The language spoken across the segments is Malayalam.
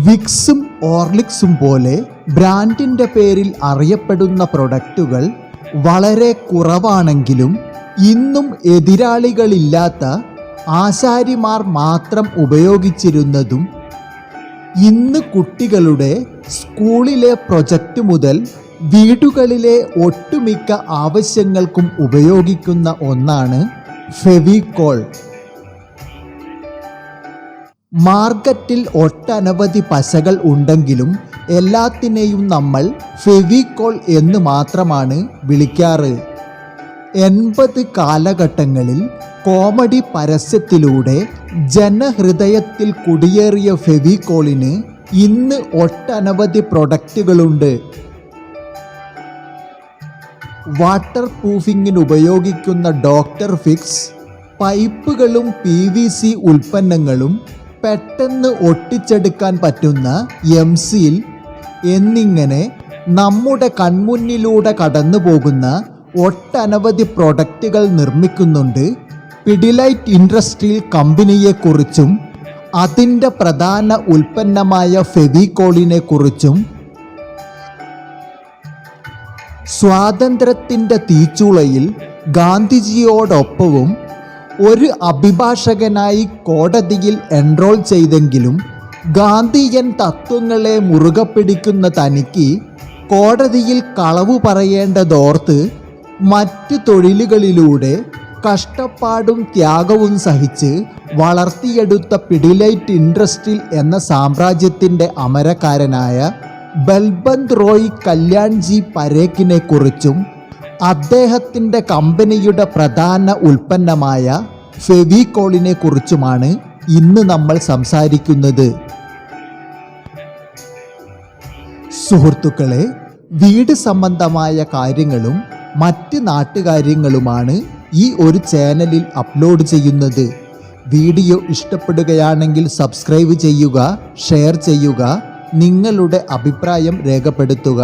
വിക്സും ഓർലിക്സും പോലെ ബ്രാൻഡിന്റെ പേരിൽ അറിയപ്പെടുന്ന പ്രൊഡക്റ്റുകൾ വളരെ കുറവാണെങ്കിലും ഇന്നും എതിരാളികളില്ലാത്ത ആശാരിമാർ മാത്രം ഉപയോഗിച്ചിരുന്നതും ഇന്ന് കുട്ടികളുടെ സ്കൂളിലെ പ്രൊജക്റ്റ് മുതൽ വീടുകളിലെ ഒട്ടുമിക്ക ആവശ്യങ്ങൾക്കും ഉപയോഗിക്കുന്ന ഒന്നാണ് ഫെവിക്കോൾ മാർക്കറ്റിൽ ഒട്ടനവധി പശകൾ ഉണ്ടെങ്കിലും എല്ലാത്തിനെയും നമ്മൾ ഫെവിക്കോൾ എന്ന് മാത്രമാണ് വിളിക്കാറ്. എൺപത് കാലഘട്ടങ്ങളിൽ കോമഡി പരസ്യത്തിലൂടെ ജനഹൃദയത്തിൽ കുടിയേറിയ ഫെവിക്കോളിന് ഇന്ന് ഒട്ടനവധി പ്രൊഡക്റ്റുകളുണ്ട്. വാട്ടർ പ്രൂഫിങ്ങിന് ഉപയോഗിക്കുന്ന ഡോക്ടർ ഫിക്സ് പൈപ്പുകളും പി വി സി ഉൽപ്പന്നങ്ങളും പെട്ടെന്ന് ഒട്ടിച്ചെടുക്കാൻ പറ്റുന്ന എം സീൽ എന്നിങ്ങനെ നമ്മുടെ കൺമുന്നിലൂടെ കടന്നു പോകുന്ന ഒട്ടനവധി പ്രൊഡക്റ്റുകൾ നിർമ്മിക്കുന്നുണ്ട്. പിഡിലൈറ്റ് ഇൻഡസ്ട്രിയൽ കമ്പനിയെക്കുറിച്ചും അതിന്റെ പ്രധാന ഉൽപ്പന്നമായ ഫെവിക്കോളിനെ കുറിച്ചും സ്വാതന്ത്ര്യത്തിന്റെ തീച്ചുളയിൽ ഗാന്ധിജിയോടൊപ്പവും ഒരു അഭിഭാഷകനായി കോടതിയിൽ എൻറോൾ ചെയ്തെങ്കിലും ഗാന്ധിയൻ തത്വങ്ങളെ മുറുകെ പിടിക്കുന്ന തനിക്ക് കോടതിയിൽ കളവ് പറയേണ്ടതോർത്ത് മറ്റ് തൊഴിലുകളിലൂടെ കഷ്ടപ്പാടും ത്യാഗവും സഹിച്ച് വളർത്തിയെടുത്ത പിഡിലൈറ്റ് ഇൻഡസ്ട്രിയിൽ എന്ന സാമ്രാജ്യത്തിന്റെ അമരക്കാരനായ ബൽബന്ത് റോയ് കല്യാൺജി പരേഖിനെ കുറിച്ചും അദ്ദേഹത്തിന്റെ കമ്പനിയുടെ പ്രധാന ഉൽപ്പന്നമായ ഫെവിക്കോളിനെ കുറിച്ചുമാണ് ഇന്ന് നമ്മൾ സംസാരിക്കുന്നത്. സുഹൃത്തുക്കളെ വീട് സംബന്ധമായ കാര്യങ്ങളും മറ്റ് നാട്ടുകാര്യങ്ങളുമാണ് ഈ ഒരു ചാനലിൽ അപ്ലോഡ് ചെയ്യുന്നത്. വീഡിയോ ഇഷ്ടപ്പെടുകയാണെങ്കിൽ സബ്സ്ക്രൈബ് ചെയ്യുക ഷെയർ ചെയ്യുക നിങ്ങളുടെ അഭിപ്രായം രേഖപ്പെടുത്തുക.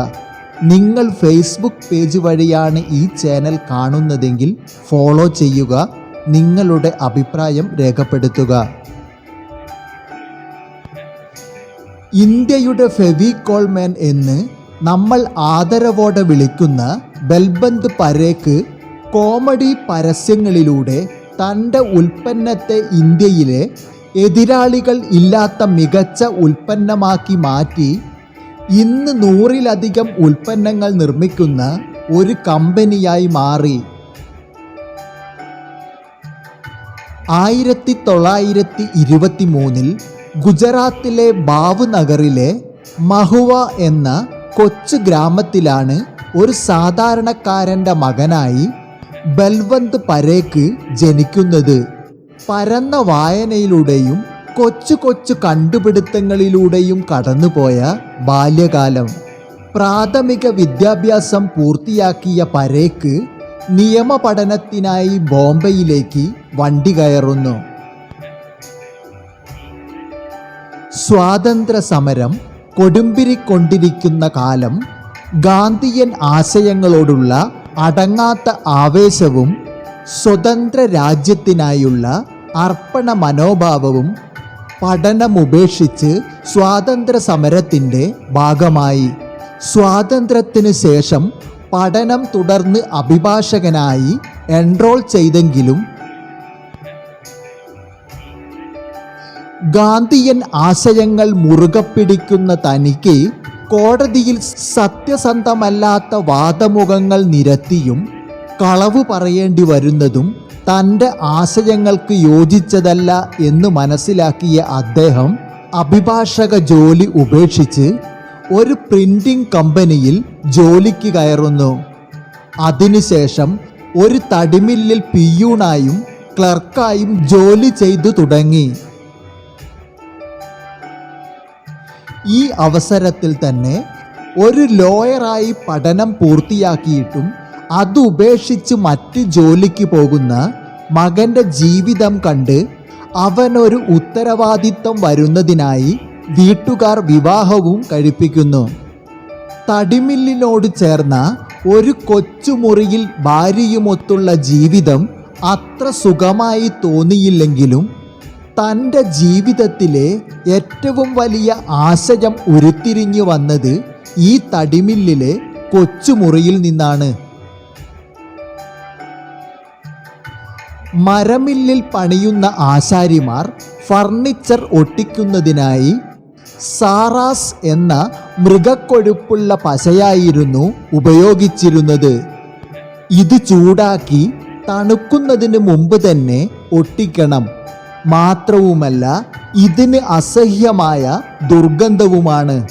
നിങ്ങൾ ഫേസ്ബുക്ക് പേജ് വഴിയാണ് ഈ ചാനൽ കാണുന്നതെങ്കിൽ ഫോളോ ചെയ്യുക. നിങ്ങളുടെ അഭിപ്രായം രേഖപ്പെടുത്തുക. ഇന്ത്യയുടെ ഫെവിക്കോൾമാൻ എന്ന് നമ്മൾ ആദരവോടെ വിളിക്കുന്ന ബൽബന്ത് പരേക്ക് കോമഡി പരസ്യങ്ങളിലൂടെ തന്റെ ഉൽപ്പന്നത്തെ ഇന്ത്യയിലെ എതിരാളികൾ ഇല്ലാത്ത മികച്ച ഉൽപ്പന്നമാക്കി മാറ്റി ഇന്ന് നൂറിലധികം ഉൽപ്പന്നങ്ങൾ നിർമ്മിക്കുന്ന ഒരു കമ്പനിയായി മാറി. ആയിരത്തി തൊള്ളായിരത്തി ഇരുപത്തി മൂന്നിൽ ഗുജറാത്തിലെ ഭാവ്നഗറിലെ മഹുവ എന്ന കൊച്ചു ഗ്രാമത്തിലാണ് ഒരു സാധാരണക്കാരന്റെ മകനായി ബൽവന്ത് പരേക്ക് ജനിക്കുന്നത്. പരന്ന വായനയിലൂടെയും കൊച്ചു കൊച്ചു കണ്ടുപിടുത്തങ്ങളിലൂടെയും കടന്നുപോയ ബാല്യകാലം. പ്രാഥമിക വിദ്യാഭ്യാസം പൂർത്തിയാക്കിയ പരേക്ക് നിയമ പഠനത്തിനായി ബോംബെയിലേക്ക് വണ്ടി കയറുന്നു. സ്വാതന്ത്ര്യ സമരം കൊടുമ്പിരിക്കൊണ്ടിരിക്കുന്ന കാലം ഗാന്ധിയൻ ആശയങ്ങളോടുള്ള അടങ്ങാത്ത ആവേശവും സ്വതന്ത്ര രാജ്യത്തിനായുള്ള അർപ്പണ മനോഭാവവും പഠനമുപേക്ഷിച്ച് സ്വാതന്ത്ര്യ സമരത്തിന്റെ ഭാഗമായി. സ്വാതന്ത്ര്യത്തിനു ശേഷം പഠനം തുടർന്ന് അഭിഭാഷകനായി എൻറോൾ ചെയ്തെങ്കിലും ഗാന്ധിയൻ ആശയങ്ങൾ മുറുകെ പിടിക്കുന്ന തനിക്ക് കോടതിയിൽ സത്യസന്ധമല്ലാത്ത വാദമുഖങ്ങൾ നിരത്തിയും കളവ് പറയേണ്ടി വരുന്നതും തന്റെ ആശയങ്ങൾക്ക് യോജിച്ചതല്ല എന്ന് മനസ്സിലാക്കിയ അദ്ദേഹം അഭിഭാഷക ജോലി ഉപേക്ഷിച്ച് ഒരു പ്രിന്റിംഗ് കമ്പനിയിൽ ജോലിക്ക് കയറുന്നു. അതിനുശേഷം ഒരു തടിമില്ലിൽ പിയൂണായും ക്ലർക്കായും ജോലി ചെയ്തു തുടങ്ങി. ഈ അവസരത്തിൽ തന്നെ ഒരു ലോയറായി പഠനം പൂർത്തിയാക്കിയിട്ടും അത് ഉപേക്ഷിച്ച് മറ്റ് ജോലിക്ക് പോകുന്ന മകന്റെ ജീവിതം കണ്ട് അവനൊരു ഉത്തരവാദിത്തം വരുന്നതിനായി വീട്ടുകാർ വിവാഹവും കഴിപ്പിക്കുന്നു. തടിമില്ലിനോട് ചേർന്ന ഒരു കൊച്ചുമുറിയിൽ ഭാര്യയുമൊത്തുള്ള ജീവിതം അത്ര സുഖമായി തോന്നിയില്ലെങ്കിലും തന്റെ ജീവിതത്തിലെ ഏറ്റവും വലിയ ആശയം ഉരുത്തിരിഞ്ഞു വന്നത് ഈ തടിമില്ലിലെ കൊച്ചുമുറിയിൽ നിന്നാണ്. മരമില്ലിൽ പണിയുന്ന ആശാരിമാർ ഫർണിച്ചർ ഒട്ടിക്കുന്നതിനായി സാറാസ് എന്ന മൃഗക്കൊഴുപ്പുള്ള പശയായിരുന്നു ഉപയോഗിച്ചിരുന്നത്. ഇത് ചൂടാക്കി തണുക്കുന്നതിന് മുമ്പ് തന്നെ ഒട്ടിക്കണം. മാത്രവുമല്ല ഇതിന് അസഹ്യമായ ദുർഗന്ധവുമാണ്.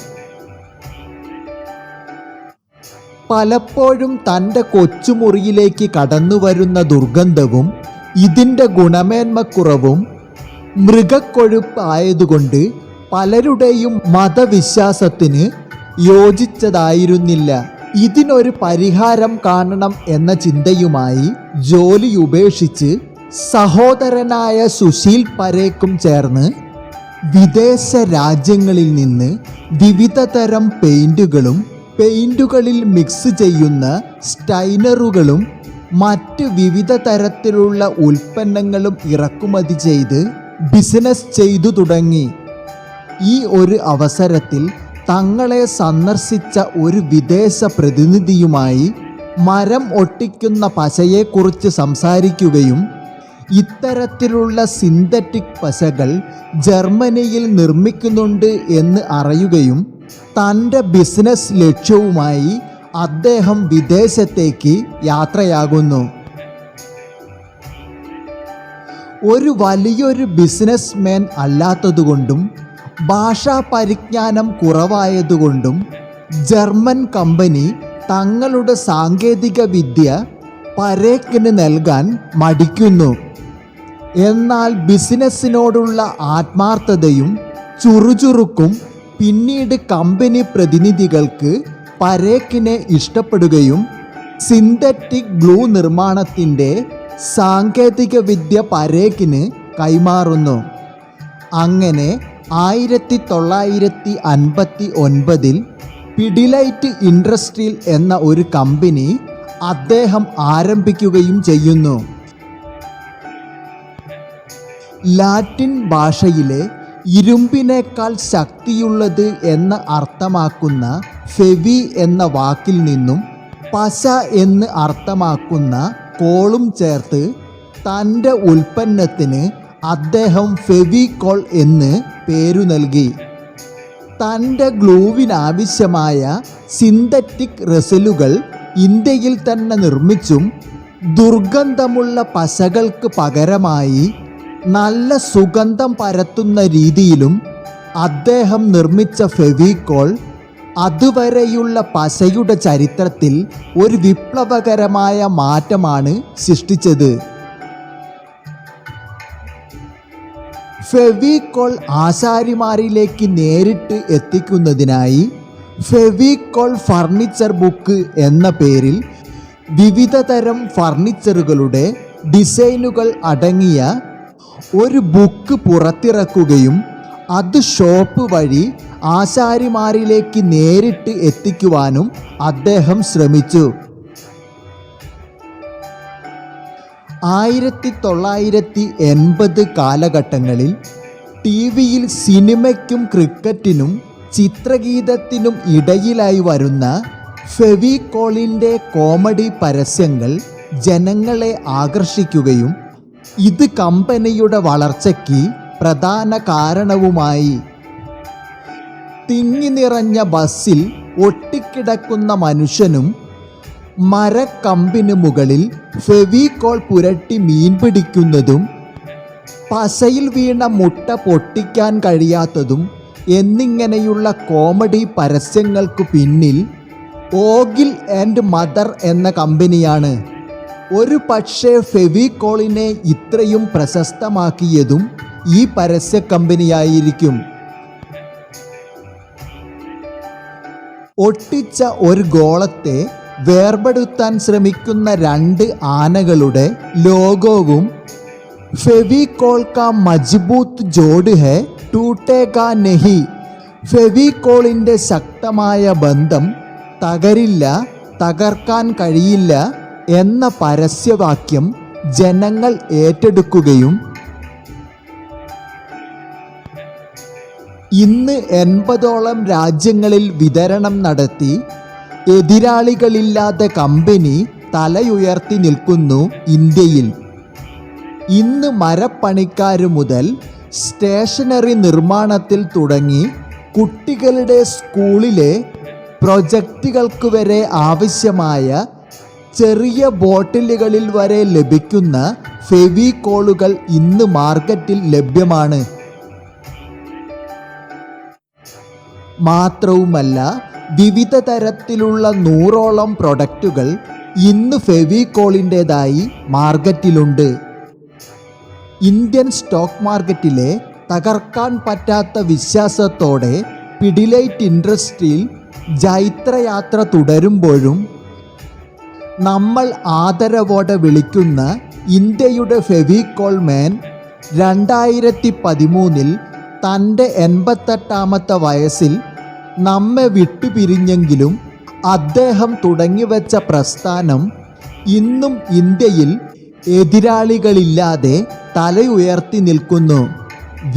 പലപ്പോഴും തന്റെ കൊച്ചുമുറിയിലേക്ക് കടന്നു വരുന്ന ദുർഗന്ധവും ഇതിന്റെ ഗുണമേന്മക്കുറവും മൃഗക്കൊഴുപ്പായതുകൊണ്ട് പലരുടെയും മതവിശ്വാസത്തിന് യോജിച്ചതായിരുന്നില്ല. ഇതിനൊരു പരിഹാരം കാണണം എന്ന ചിന്തയുമായി ജോലി ഉപേക്ഷിച്ച് സഹോദരനായ സുശീൽ പരേക്കും ചേർന്ന് വിദേശ രാജ്യങ്ങളിൽ നിന്ന് വിവിധ തരം പെയിന്റുകളും പെയിന്റുകളിൽ മിക്സ് ചെയ്യുന്ന സ്റ്റൈനറുകളും മറ്റ് വിവിധ തരത്തിലുള്ള ഉൽപ്പന്നങ്ങളും ഇറക്കുമതി ചെയ്ത് ബിസിനസ് ചെയ്തു തുടങ്ങി. ഈ ഒരു അവസരത്തിൽ തങ്ങളെ സന്ദർശിച്ച ഒരു വിദേശ പ്രതിനിധിയുമായി മരം ഒട്ടിക്കുന്ന പശയെക്കുറിച്ച് സംസാരിക്കുകയും ഇത്തരത്തിലുള്ള സിന്തറ്റിക് പശകൾ ജർമ്മനിയിൽ നിർമ്മിക്കുന്നുണ്ട് എന്ന് അറിയുകയും തന്റെ ബിസിനസ് ലക്ഷ്യവുമായി അദ്ദേഹം വിദേശത്തേക്ക് യാത്രയാകുന്നു. ഒരു വലിയൊരു ബിസിനസ് മാൻ അല്ലാത്തതുകൊണ്ടും ഭാഷാ പരിജ്ഞാനം കുറവായതുകൊണ്ടും ജർമ്മൻ കമ്പനി തങ്ങളുടെ സാങ്കേതിക വിദ്യ പരേക്കിന് നൽകാൻ മടിക്കുന്നു. എന്നാൽ ബിസിനസ്സിനോടുള്ള ആത്മാർത്ഥതയും ചുറുചുറുക്കും പിന്നീട് കമ്പനി പ്രതിനിധികൾക്ക് പരേക്കിനെ ഇഷ്ടപ്പെടുകയും സിന്തറ്റിക് ഗ്ലൂ നിർമ്മാണത്തിന്റെ സാങ്കേതിക വിദ്യ പരേക്കിന് കൈമാറുന്നു. അങ്ങനെ ആയിരത്തി തൊള്ളായിരത്തി അൻപത്തി ഒൻപതിൽ പിഡിലൈറ്റ് ഇൻഡസ്ട്രിയിൽ എന്ന ഒരു കമ്പനി അദ്ദേഹം ആരംഭിക്കുകയും ചെയ്യുന്നു. ലാറ്റിൻ ഭാഷയിലെ ഇരുമ്പിനേക്കാൾ ശക്തിയുള്ളത് എന്ന് അർത്ഥമാക്കുന്ന ഫെവി എന്ന വാക്കിൽ നിന്നും പശ എന്ന് അർത്ഥമാക്കുന്ന കോളും ചേർത്ത് തന്റെ ഉൽപ്പന്നത്തിന് അദ്ദേഹം ഫെവി കോൾ എന്ന് പേരു നൽകി. തന്റെ ഗ്ലൂവിനാവശ്യമായ സിന്തറ്റിക് റെസലുകൾ ഇന്ത്യയിൽ തന്നെ നിർമ്മിച്ചും ദുർഗന്ധമുള്ള പശകൾക്ക് പകരമായി നല്ല സുഗന്ധം പരത്തുന്ന രീതിയിലും അദ്ദേഹം നിർമ്മിച്ച ഫെവിക്കോൾ അതുവരെയുള്ള പശയുടെ ചരിത്രത്തിൽ ഒരു വിപ്ലവകരമായ മാറ്റമാണ് സൃഷ്ടിച്ചത്. ഫെവിക്കോൾ ആശാരിമാരിലേക്ക് നേരിട്ട് എത്തിക്കുന്നതിനായി ഫെവിക്കോൾ ഫർണിച്ചർ ബുക്ക് എന്ന പേരിൽ വിവിധതരം ഫർണിച്ചറുകളുടെ ഡിസൈനുകൾ അടങ്ങിയ ഒരു ബുക്ക് പുറത്തിറക്കുകയും അത് ഷോപ്പ് വഴി ആശാരിമാരിലേക്ക് നേരിട്ട് എത്തിക്കുവാനും അദ്ദേഹം ശ്രമിച്ചു. ആയിരത്തി തൊള്ളായിരത്തി എൺപത് കാലഘട്ടങ്ങളിൽ ടി വിയിൽ സിനിമയ്ക്കും ക്രിക്കറ്റിനും ചിത്രഗീതത്തിനും ഇടയിലായി വരുന്ന ഫെവിക്കോളിന്റെ കോമഡി പരസ്യങ്ങൾ ജനങ്ങളെ ആകർഷിക്കുകയും ഇത് കമ്പനിയുടെ വളർച്ചയ്ക്ക് പ്രധാന കാരണവുമായി. തിങ്ങി നിറഞ്ഞ ബസ്സിൽ ഒട്ടിക്കിടക്കുന്ന മനുഷ്യനും മരക്കമ്പിന് മുകളിൽ ഫെവിക്കോൾ പുരട്ടി മീൻ പിടിക്കുന്നതും പശയിൽ വീണ മുട്ട പൊട്ടിക്കാൻ കഴിയാത്തതും എന്നിങ്ങനെയുള്ള കോമഡി പരസ്യങ്ങൾക്കു പിന്നിൽ ഓഗിൽ ആൻഡ് മദർ എന്ന കമ്പനിയാണ്. ഒരു പക്ഷേ ഫെവിക്കോളിനെ ഇത്രയും പ്രശസ്തമാക്കിയതും ഈ പരസ്യ കമ്പനിയായിരിക്കും. ഒട്ടിച്ച ഒരു ഗോളത്തെ വേർപെടുത്താൻ ശ്രമിക്കുന്ന രണ്ട് ആനകളുടെ ലോഗോവും ഫെവിക്കോൾ കാ മജ്ബൂത്ത് ജോഡ് ഹെ ടൂട്ടേ കാ നെഹി. ഫെവിക്കോളിന്റെ ശക്തമായ ബന്ധം തകരില്ല തകർക്കാൻ കഴിയില്ല എന്ന പരസ്യവാക്യം ജനങ്ങൾ ഏറ്റെടുക്കുകയും ഇന്ന് എൺപതോളം രാജ്യങ്ങളിൽ വിതരണം നടത്തി എതിരാളികളില്ലാത്ത കമ്പനി തലയുയർത്തി നിൽക്കുന്നു ഇന്ത്യയിൽ. ഇന്ന് മരപ്പണിക്കാർ മുതൽ സ്റ്റേഷനറി നിർമ്മാണത്തിൽ തുടങ്ങി കുട്ടികളുടെ സ്കൂളിലെ പ്രൊജക്റ്റുകൾക്ക് വരെ ആവശ്യമായ ചെറിയ ബോട്ടിലുകളിൽ വരെ ലഭിക്കുന്ന ഫെവിക്കോളുകൾ ഇന്ന് മാർക്കറ്റിൽ ലഭ്യമാണ്. മാത്രവുമല്ല വിവിധ തരത്തിലുള്ള നൂറോളം പ്രൊഡക്റ്റുകൾ ഇന്ന് ഫെവിക്കോളിന്റെതായി മാർക്കറ്റിലുണ്ട്. ഇന്ത്യൻ സ്റ്റോക്ക് മാർക്കറ്റിലെ തകർക്കാൻ പറ്റാത്ത വിശ്വാസത്തോടെ പിഡിലൈറ്റ് ഇൻഡസ്ട്രിയിൽ ജൈത്രയാത്ര തുടരുമ്പോഴും നമ്മൾ ആദരവോടെ വിളിക്കുന്ന ഇന്ത്യയുടെ ഫെവിക്കോൾ മാൻ രണ്ടായിരത്തി പതിമൂന്നിൽ തന്റെ എൺപത്തെട്ടാമത്തെ വയസ്സിൽ നമ്മെ വിട്ടുപിരിഞ്ഞെങ്കിലും അദ്ദേഹം തുടങ്ങിവെച്ച പ്രസ്ഥാനം ഇന്നും ഇന്ത്യയിൽ എതിരാളികളില്ലാതെ തലയുയർത്തി നിൽക്കുന്നു.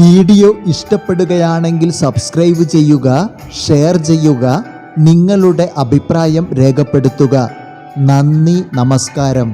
വീഡിയോ ഇഷ്ടപ്പെടുകയാണെങ്കിൽ സബ്സ്ക്രൈബ് ചെയ്യുക ഷെയർ ചെയ്യുക നിങ്ങളുടെ അഭിപ്രായം രേഖപ്പെടുത്തുക. നന്ദി നമസ്കാരം.